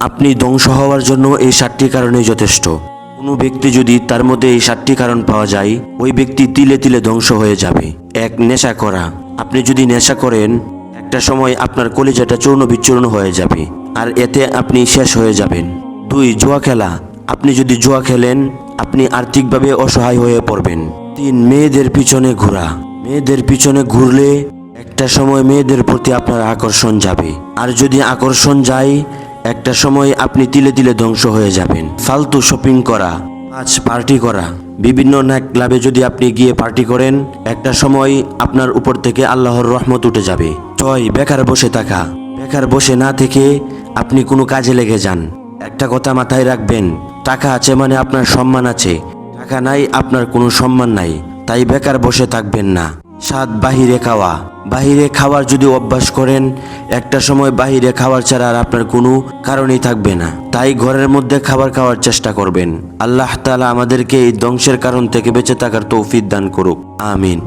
আপনি ধ্বংস হওয়ার জন্য এই সাতটি কারণে যথেষ্ট। কোনো ব্যক্তি যদি তার মধ্যে এই সাতটি কারণ পাওয়া যায়, ওই ব্যক্তি তিলে তিলে ধ্বংস হয়ে যাবে। এক, নেশা করা। আপনি যদি নেশা করেন, একটা সময় আপনার কলিজাটা চূর্ণ বিচূর্ণ হয়ে যাবে, আর এতে আপনি শেষ হয়ে যাবেন। দুই, জুয়া খেলা। আপনি যদি জুয়া খেলেন, আপনি আর্থিকভাবে অসহায় হয়ে পড়বেন। তিন, মেয়েদের পিছনে ঘোরা। মেয়েদের পিছনে ঘুরলে একটা সময় মেয়েদের প্রতি আপনার আকর্ষণ যাবে। আর যদি আকর্ষণ যায় একটা সময় আপনি তিলে তিলে ধ্বংস হয়ে যাবেন। ফালতু শপিং করা পাঁচ পার্টি করা। বিভিন্ন নাইট ক্লাবে যদি আপনি গিয়ে পার্টি করেন, একটা সময় আপনার উপর থেকে আল্লাহর রহমত উঠে যাবে। ছয়, বেকার বসে থাকা। বেকার বসে না থেকে আপনি কোনো কাজে লেগে যান। একটা কথা মাথায় রাখবেন, টাকা আছে মানে আপনার সম্মান আছে। টাকা নাই, আপনার কোনো সম্মান নাই। তাই বেকার বসে থাকবেন না। সাত বাহিরে খাওয়া। বাহিরে খাওয়ার যদি অভ্যাস করেন, একটা সময় বাহিরে খাওয়ার ছাড়া আর আপনার কোনো কারণই থাকবে না। তাই ঘরের মধ্যে খাবার খাওয়ার চেষ্টা করবেন। আল্লাহ তালা আমাদেরকে এই ধ্বংসের কারণ থেকে বেঁচে থাকার তৌফিক দান করুক। আমিন।